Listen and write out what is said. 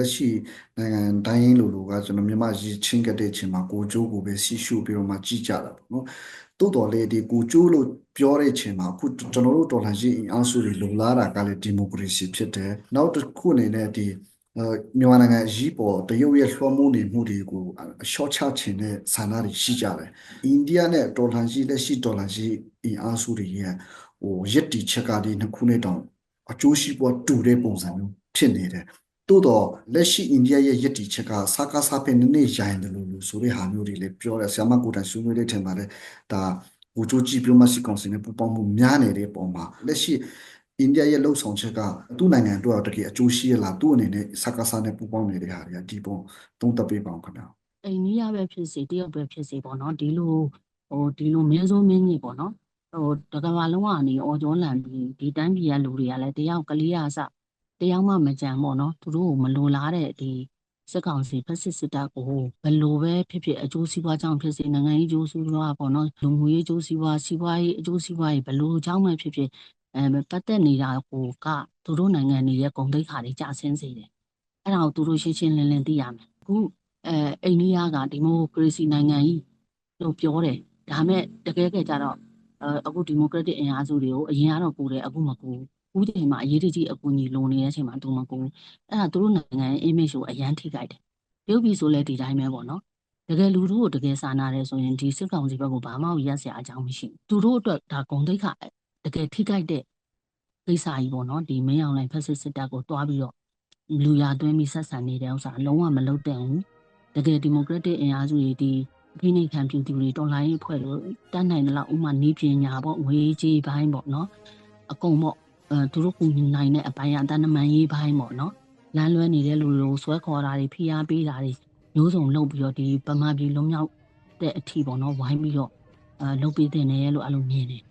လက်ရှိနိုင်ငံတိုင်းရင်းလိုလိုကကျွန်တော်မြန်မာရည်ချင်းကတဲ့အချိန်မှာကိုကျိုးကိုပဲစီရှုပြီးတော့မှကြည့်ကြတာပေါ့နော်တိုးတော်လေဒီကိုကျိုးလို့ပြောတဲ့အချိန်မှာအခုကျွန်တော်တို့တော်လှန်ရေးအင်အားစုတွေလုံလာတာကလည်းဒီမိုကရေစီဖြစ်တယ်နောက်တစ်ခုအနေနဲ့ဒီအဲမြန်မာနိုင်ငံအရေးပေါ်တရုတ်ရဲ့လွှမ်းမိုးနေမှုတွေကိုအလျှော့ချခြင်းနဲ့ဆန္ဒတွေရှိကြတယ်အိန္ဒိယနဲ့တော်လှန်ရေးလက်ရှိတော်လှန်ရေးအင်အားစုတွေရဲ့ဟိုရစ်တီချက်ကဒီနှစ်ခုနဲ့တောင်အကျိုးရှိပေါ်တူတဲ့ပုံစံမျိုးဖြစ်နေတယ် တိုးတော့လက်ရှိအိန္ဒိယရဲ့ရစ်တီချက်ကစကားစားပင်နည်းနည်းရိုင်းတယ်လို့လို့ဆိုတဲ့ဟာမျိုးတွေလည်းပြောတယ်ဆရာမကိုတိုင်ဆွေးနွေးတဲ့ထင်ပါတယ်ဒါဘူချိုဂျီပလိုမာစီကောင်စီနဲ့ပူးပေါင်းမှုများနေတဲ့ပုံမှာလက်ရှိအိန္ဒိယရဲ့လှုပ်ဆောင်ချက်ကသူ့နိုင်ငံအတွက်တကယ်အကျိုးရှိရလားသူ့အနေနဲ့စကားစားနဲ့ပူးပေါင်းနေတဲ့ဟာတွေကဒီပုံသုံးသပ်ပေးပါအောင်ခင်ဗျာအိန္ဒိယပဲဖြစ်စေတရုတ်ပဲဖြစ်စေပေါ့နော်ဒီလိုဟိုဒီလိုမဲစိုးမင်းကြီးပေါ့နော်ဟိုတကဘာလုံးကနေအော်ကျော်လန်ပြီးဒီတိုင်းပြည်ကလူတွေကလည်းတယောက်ကလေးအစ တယောက်မှမကြံပေါ့နော်သူတို့ကိုမလိုလားတဲ့ဒီစစ်ကောင်စီဖက်စစ်စစ်တပ်ကိုဘယ်လိုပဲဖြစ်ဖြစ်အကျိုးစီးပွားကြောင့်ဖြစ်စေနိုင်ငံရေးအကျိုးစီးပွားပေါ့နော်လူမှုရေးအကျိုးစီးပွားစီးပွားရေးအကျိုးစီးပွားရေးဘယ်လိုကြောင့်မှဖြစ်ဖြစ်အဲပတ်သက်နေတာကိုကသူတို့နိုင်ငံတွေရဲ့ဂုဏ်သိက္ခာတွေကျဆင်းစေတယ်အဲ့ဒါကိုသူတို့ရှင်းရှင်းလင်းလင်းသိရမယ်အခုအဲအိန္ဒိယကဒီမိုကရေစီနိုင်ငံကြီးလို့ပြောတယ်ဒါမဲ့တကယ်ကကြတော့အဲအခုဒီမိုကရက်တစ်အင်အားစုတွေကိုအရင်ကတော့ကူတယ်အခုမကူဘူးအ ခုချိန်မှာအရေးတကြီးအကူအညီလိုနေတဲ့အချိန်မှာသူမကူဘူးအဲ့ဒါသူတို့နိုင်ငံရဲ့ image ကိုအရန်ထိခိုက်တယ်ပြုတ်ပြီဆိုလဲဒီတိုင်းပဲပေါ့နော်တကယ်လူတို့ကိုတကယ်စာနာတယ်ဆိုရင်ဒီစစ်ကောင်စီဘက်ကိုဘာမှရက်စရာအကြောင်းမရှိဘူးသူတို့အတွက်ဒါဂုံတိတ်ခတကယ်ထိခိုက်တဲ့ကိစ္စကြီးပေါ့နော်ဒီမင်းအောင်လှိုင်ဖက်စစ်စစ်တပ်ကိုတွားပြီးတော့လူရသွင်းပြီးဆက်ဆံနေတဲ့ဥစ္စာလုံးဝမလုပ်တဲ့ဘူးတကယ်ဒီမိုကရက်တစ်အင်အားစုတွေဒီဖိနှိပ်ခံပြည်သူတွေတော်လှန်ရေးအဖွဲ့လို့တတ်နိုင်တဲ့လောက်ဥမာနေပညာပေါ့ငွေကြေးဘိုင်းပေါ့နော်အကုန်ပေါ့အဲ သူတို့ကူညီနိုင်တဲ့အပိုင်းအတန်တမန်ရေးဘိုင်းပေါ့နော်လမ်းလွဲနေတဲ့လူတွေကိုဆွဲခေါ်တာတွေဖိအားပေးတာတွေမျိုးစုံလုပ်ပြီးတော့ဒီပမာပြည်လုံးမြောက်တဲ့အထီပေါ့နော်ဝိုင်းပြီးတော့အဲလုပ်ပေးတဲ့နေရလို့အဲ့လိုမြင်တယ်